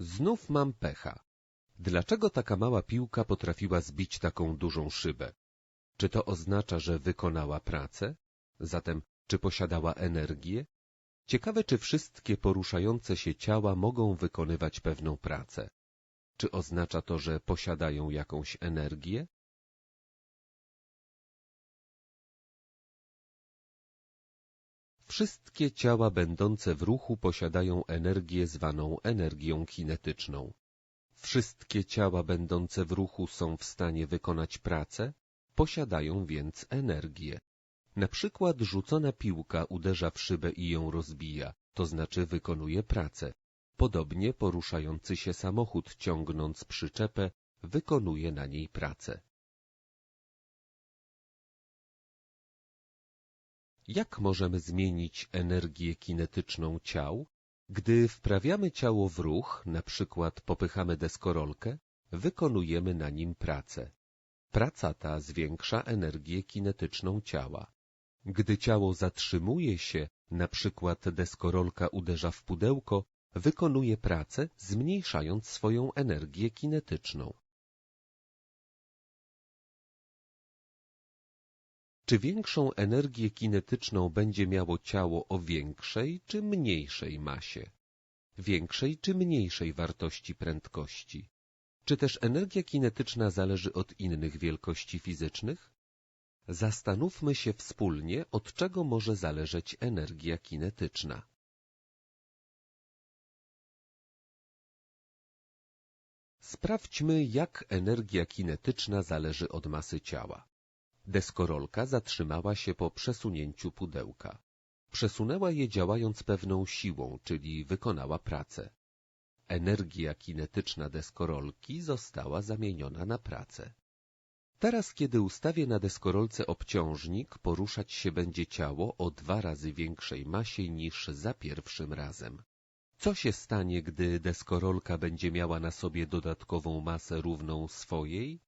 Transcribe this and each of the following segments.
Znów mam pecha. Dlaczego taka mała piłka potrafiła zbić taką dużą szybę? Czy to oznacza, że wykonała pracę? Zatem, czy posiadała energię? Ciekawe, czy wszystkie poruszające się ciała mogą wykonywać pewną pracę. Czy oznacza to, że posiadają jakąś energię? Wszystkie ciała będące w ruchu posiadają energię zwaną energią kinetyczną. Wszystkie ciała będące w ruchu są w stanie wykonać pracę, posiadają więc energię. Na przykład rzucona piłka uderza w szybę i ją rozbija, to znaczy wykonuje pracę. Podobnie poruszający się samochód ciągnąc przyczepę wykonuje na niej pracę. Jak możemy zmienić energię kinetyczną ciał? Gdy wprawiamy ciało w ruch, na przykład popychamy deskorolkę, wykonujemy na nim pracę. Praca ta zwiększa energię kinetyczną ciała. Gdy ciało zatrzymuje się, na przykład deskorolka uderza w pudełko, wykonuje pracę, zmniejszając swoją energię kinetyczną. Czy większą energię kinetyczną będzie miało ciało o większej czy mniejszej masie? Większej czy mniejszej wartości prędkości? Czy też energia kinetyczna zależy od innych wielkości fizycznych? Zastanówmy się wspólnie, od czego może zależeć energia kinetyczna. Sprawdźmy, jak energia kinetyczna zależy od masy ciała. Deskorolka zatrzymała się po przesunięciu pudełka. Przesunęła je działając pewną siłą, czyli wykonała pracę. Energia kinetyczna deskorolki została zamieniona na pracę. Teraz, kiedy ustawię na deskorolce obciążnik, poruszać się będzie ciało o dwa razy większej masie niż za pierwszym razem. Co się stanie, gdy deskorolka będzie miała na sobie dodatkową masę równą swojej?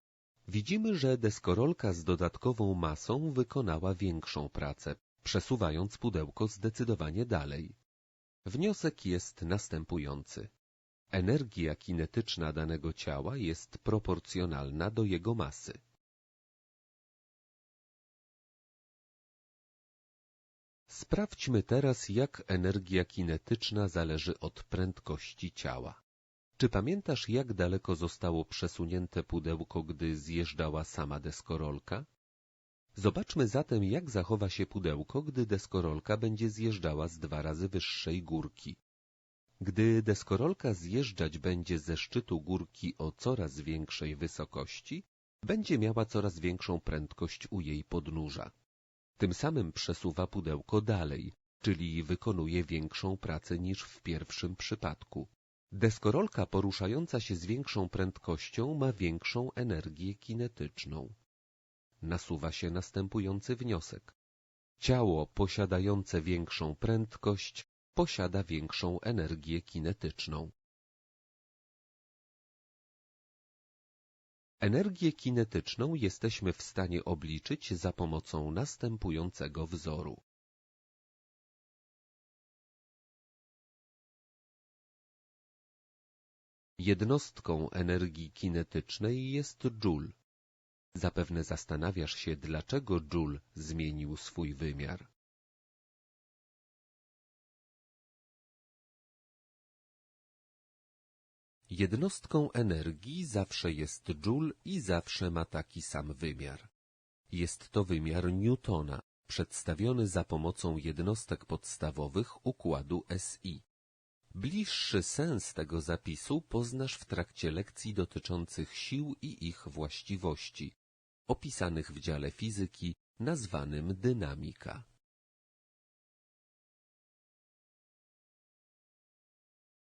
Widzimy, że deskorolka z dodatkową masą wykonała większą pracę, przesuwając pudełko zdecydowanie dalej. Wniosek jest następujący. Energia kinetyczna danego ciała jest proporcjonalna do jego masy. Sprawdźmy teraz, jak energia kinetyczna zależy od prędkości ciała. Czy pamiętasz, jak daleko zostało przesunięte pudełko, gdy zjeżdżała sama deskorolka? Zobaczmy zatem, jak zachowa się pudełko, gdy deskorolka będzie zjeżdżała z dwa razy wyższej górki. Gdy deskorolka zjeżdżać będzie ze szczytu górki o coraz większej wysokości, będzie miała coraz większą prędkość u jej podnóża. Tym samym przesuwa pudełko dalej, czyli wykonuje większą pracę niż w pierwszym przypadku. Deskorolka poruszająca się z większą prędkością ma większą energię kinetyczną. Nasuwa się następujący wniosek. Ciało posiadające większą prędkość posiada większą energię kinetyczną. Energię kinetyczną jesteśmy w stanie obliczyć za pomocą następującego wzoru. Jednostką energii kinetycznej jest joule. Zapewne zastanawiasz się, dlaczego joule zmienił swój wymiar. Jednostką energii zawsze jest joule i zawsze ma taki sam wymiar. Jest to wymiar Newtona, przedstawiony za pomocą jednostek podstawowych układu SI. Bliższy sens tego zapisu poznasz w trakcie lekcji dotyczących sił i ich właściwości, opisanych w dziale fizyki nazwanym dynamika.